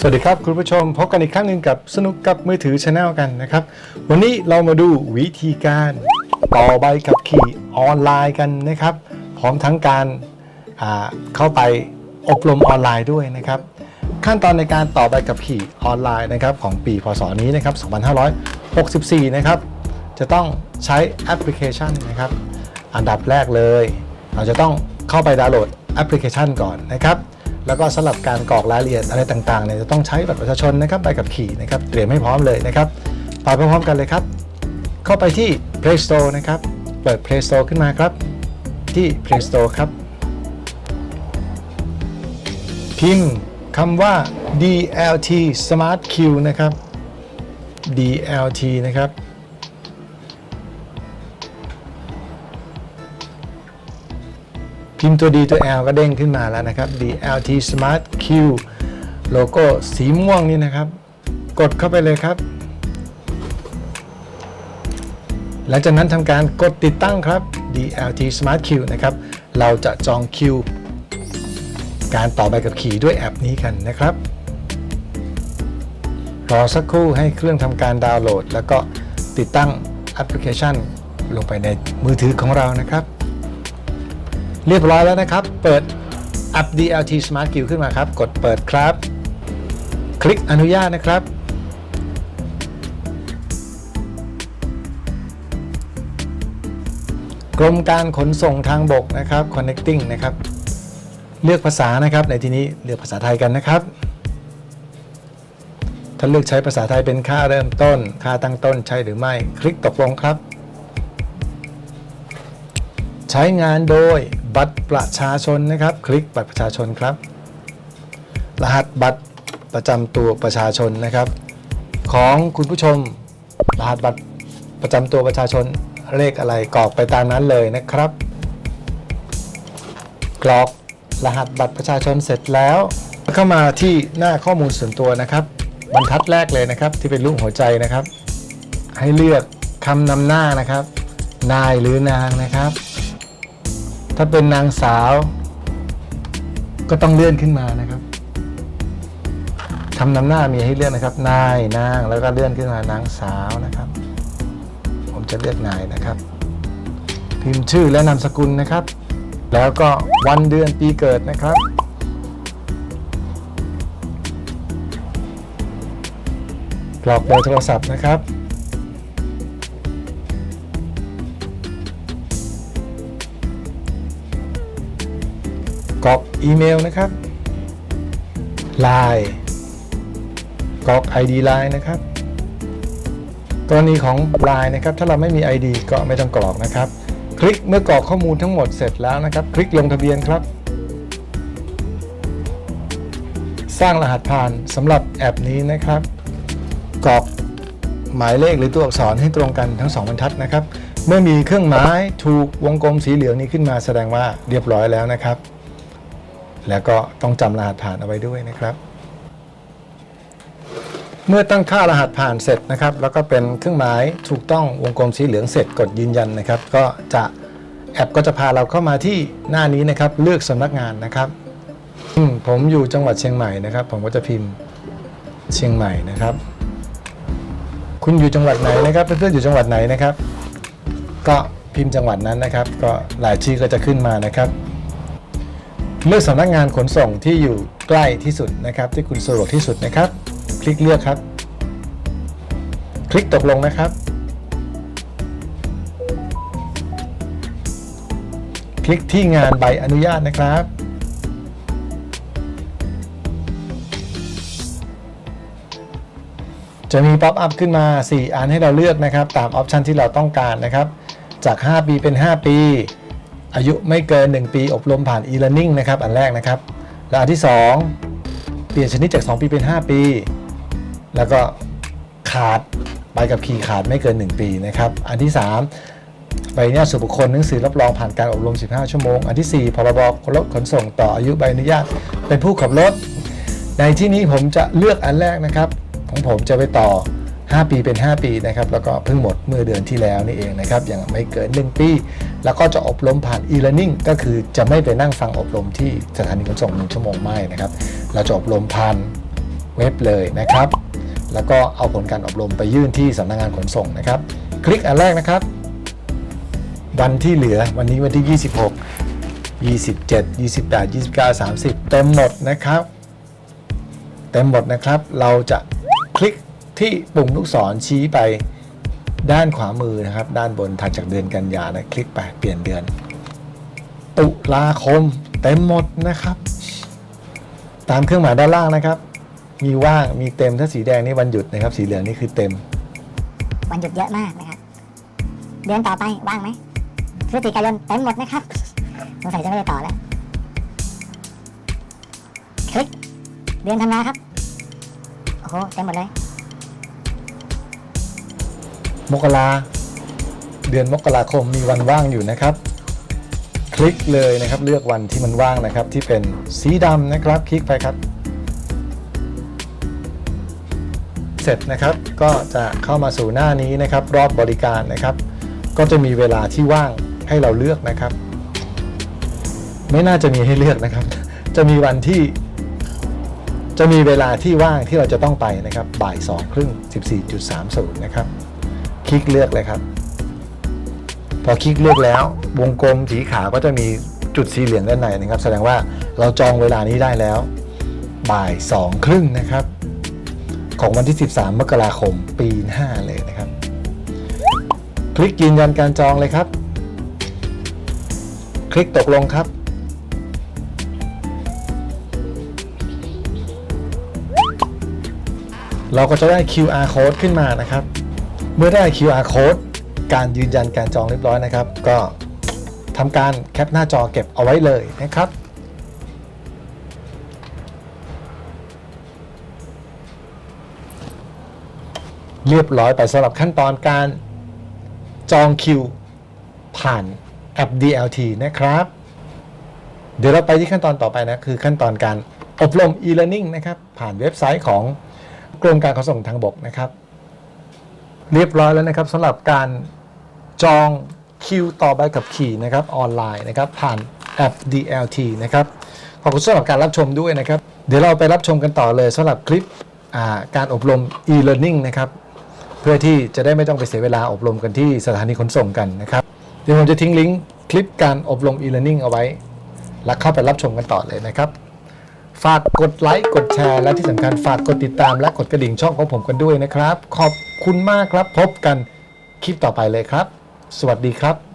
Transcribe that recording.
สวัสดีครับคุณผู้ชมพบกันอีกครั้งหนึ่งกับสนุกกับมือถือชาแนลกันนะครับ วันนี้เรามาดูวิธีการต่อใบขับขี่ออนไลน์กันนะครับ พร้อมทั้งการเข้าไปอบรมออนไลน์ด้วยนะครับ ขั้นตอนในการต่อใบขับขี่ออนไลน์นะครับของปีพศนี้นะครับ 2564 นะครับ จะต้องใช้แอปพลิเคชันนะครับ อันดับแรกเลย เราจะต้องเข้าไปดาวน์โหลดแอปพลิเคชันก่อนนะครับ แล้วก็สำหรับการกรอกรายละเอียดอะไรต่างๆเนี่ยจะต้องใช้บัตรประชาชนนะครับใบขับขี่นะครับเตรียมให้พร้อมเลยนะครับไปพร้อมๆกันเลยครับ เข้าไปที่ Play Store นะครับ เปิด Play Store ขึ้นมาครับ ที่ Play Store ครับ พิมพ์คำว่า DLT Smart Q นะครับ DLT นะครับ พิมพ์ตัว D ตัว L ก็เด้งขึ้นมาแล้วนะครับ DLT Smart Q โลโก้สีม่วงนี่นะครับ กดเข้าไปเลยครับ หลังจากนั้นทำการกดติดตั้งครับ DLT Smart Q นะครับ เราจะจองคิวการต่อใบกับขี่ด้วยแอปนี้กันนะครับ รอสักครู่ให้เครื่องทำการดาวน์โหลด แล้วก็ติดตั้งแอปพลิเคชันลงไปในมือถือของเรานะครับ เรียบร้อยแล้วนะครับ เปิดแอป DLT Smart Guild ขึ้นมาครับ กดเปิดครับ คลิกอนุญาตนะครับ กรมการขนส่งทางบกนะครับ connecting นะครับ เลือกภาษานะครับ ในที่นี้เลือกภาษาไทยกันนะครับ ถ้าเลือกใช้ภาษาไทยเป็นค่าเริ่มต้น ค่าตั้งต้นใช่หรือไม่ คลิกตกลงครับ ช้งานโดยบัตรประชาชนนะครับ คลิกบัตรประชาชนครับ รหัสบัตรประจำตัวประชาชนนะครับ ของคุณผู้ชม รหัสบัตรประจำตัวประชาชนเลขอะไรกรอกไปตามนั้นเลยนะครับ กรอกรหัสบัตรประชาชนเสร็จแล้ว เข้ามาที่หน้าข้อมูลส่วนตัวนะครับ บรรทัดแรกเลยนะครับ ที่เป็นรูปหัวใจนะครับ ให้เลือกคำนำหน้านะครับ นายหรือนางนะครับ ถ้าเป็นนางสาวก็ต้องเลื่อนขึ้นมานะครับคำนำหน้ามีให้เลือกนะครับ นายนางแล้วก็เลื่อนขึ้นมานางสาวนะครับ ผมจะเลือกนายนะครับ พิมพ์ชื่อและนามสกุลนะครับ แล้วก็วันเดือนปีเกิดนะครับ กรอกเบอร์โทรศัพท์นะครับ กรอกอีเมลนะครับ Line กรอก ID Line นะครับ กรณีของ Line นะครับ ถ้าเราไม่มี ID ก็ไม่ต้องกรอกนะครับ คลิกเมื่อกรอกข้อมูลทั้งหมดเสร็จแล้วนะครับ คลิกลงทะเบียนครับ สร้างรหัสผ่านสำหรับแอปนี้นะครับ กรอกหมายเลขหรือตัวอักษรให้ตรงกันทั้งสองบรรทัดนะครับ เมื่อมีเครื่องหมายถูกวงกลมสีเหลืองนี้ขึ้นมาแสดงว่าเรียบร้อยแล้วนะครับ แล้วก็ต้องจำรหัสผ่านเอาไว้ด้วยนะครับ เมื่อตั้งค่ารหัสผ่านเสร็จนะครับ แล้วก็เป็นเครื่องหมายถูกต้องวงกลมสีเหลืองเสร็จกดยืนยันนะครับ ก็จะแอปก็จะพาเราเข้ามาที่หน้านี้นะครับ เลือกสำนักงานนะครับผมอยู่จังหวัดเชียงใหม่นะครับ ผมก็จะพิมพ์เชียงใหม่นะครับ คุณอยู่จังหวัดไหนนะครับเพื่อนๆอยู่จังหวัดไหนนะครับ ก็พิมพ์จังหวัดนั้นนะครับ ก็หลายชื่อก็จะขึ้นมานะครับ เลือกสำนักงานขนส่งที่อยู่ใกล้ที่สุดนะครับ ที่คุณสะดวกที่สุดนะครับ คลิกเลือกครับ คลิกตกลงนะครับ คลิกที่งานใบอนุญาตนะครับจะมีป๊อปอัพขึ้นมา 4 อันให้เราเลือกนะครับ ตามออปชันที่เราต้องการนะครับ จาก 5 ปีเป็น 5 ปี อายุไม่เกิน 1 ปีอบรมผ่าน e-learning นะครับ อันแรกนะครับ และอันที่ 2 เปลี่ยนชนิดจาก 2 ปีเป็น 5 ปี แล้วก็ขาดใบกับขี่ขาดไม่เกิน 1 ปีนะครับ อันที่ 3 ใบอนุญาตส่วนบุคคลหนังสือรับรองผ่านการอบรม 15 ชั่วโมง อันที่ 4พรบรถขนส่งต่ออายุใบอนุญาตเป็นผู้ขับรถ ในที่นี้ผมจะเลือกอันแรกนะครับ ของผมจะไปต่อ 5 ปีเป็น 5 ปีนะครับ แล้วก็เพิ่งหมดเมื่อเดือนที่แล้วนี่เองนะครับยังไม่เกิน 1 ปี แล้วก็จะอบรมผ่าน e-learning ก็คือจะไม่ไปนั่งฟังอบรมที่สถานีขนส่ง1ชั่วโมงไม่นะครับ เราจะอบรมผ่านเว็บเลยนะครับ แล้วก็เอาผลการอบรมไปยื่นที่สำนักงานขนส่งนะครับ คลิกอันแรกนะครับ วันที่เหลือวันนี้วันที่ 26 27 28 29 30 เต็มหมดนะครับ เต็มหมดนะครับ เราจะคลิกที่ปุ่มลูกศรชี้ไป ด้านขวามือนะครับ ด้านบนถัดจากเดือนกันยานะคลิกไปเปลี่ยนเดือน ตุลาคมเต็มหมดนะครับ ตามเครื่องหมายด้านล่างนะครับ มีว่างมีเต็มถ้าสีแดงนี่วันหยุดนะครับ สีเหลืองนี่คือเต็ม วันหยุดเยอะมากนะครับ เดือนต่อไปว่างไหมพฤศจิกายนเต็มหมดนะครับสงสัยจะไม่ได้ต่อแล้วคลิกเดือนธันวาครับโอ้โหเต็มหมดเลย มกราเดือนมกราคมมีวันว่างอยู่นะครับ คลิกเลยนะครับเลือกวันที่มันว่างนะครับ ที่เป็นสีดำนะครับ คลิกไปครับ เสร็จนะครับก็จะเข้ามาสู่หน้านี้นะครับ รอบบริการนะครับ ก็จะมีเวลาที่ว่างให้เราเลือกนะครับ ไม่น่าจะมีให้เลือกนะครับ จะมีวันที่จะมีเวลาที่ว่างที่เราจะต้องไปนะครับ บ่ายสองครึ่ง14.30 นะครับ คลิกเลือกเลยครับ พอคลิกเลือกแล้ว วงกลมสีขาวก็จะมีจุดสีเหลืองด้านในนะครับ แสดงว่าเราจองเวลานี้ได้แล้ว บ่ายสองครึ่งนะครับ ของวันที่ 13 มกราคมปีห้าเลยนะครับ คลิกยืนยันการจองเลยครับ คลิกตกลงครับเราก็จะได้ QR code ขึ้นมานะครับ เมื่อได้ QR code การยืนยันการจองเรียบร้อยนะครับ ก็ทำการแคปหน้าจอเก็บเอาไว้เลยนะครับเรียบร้อยไปสำหรับขั้นตอนการจองคิว ผ่านแอป DLT นะครับ เดี๋ยวเราไปที่ขั้นตอนต่อไปนะ คือขั้นตอนการอบรม e-learning นะครับ ผ่านเว็บไซต์ของกรมการขนส่งทางบกนะครับ เรียบร้อยแล้วนะครับสำหรับการจองคิวต่อใบขับขี่นะครับออนไลน์นะครับผ่านแอป DLT นะครับขอบคุณสำหรับการรับชมด้วยนะครับ เดี๋ยวเราไปรับชมกันต่อเลยสำหรับคลิปาการอบรม e-learning นะครับเพื่อที่จะได้ไม่ต้องไปเสียเวลาอบรมกันที่สถานีขนส่งกันนะครับ เดี๋ยวผมจะทิ้งลิงก์คลิปการอบรม e-learning เอาไว้ แล้วเข้าไปรับชมกันต่อเลยนะครับ ฝากกดไลค์กดแชร์และที่สำคัญฝากกดติดตามและกดกระดิ่งช่องของผมกันด้วยนะครับ ขอบคุณมากครับพบกันคลิปต่อไปเลยครับ สวัสดีครับ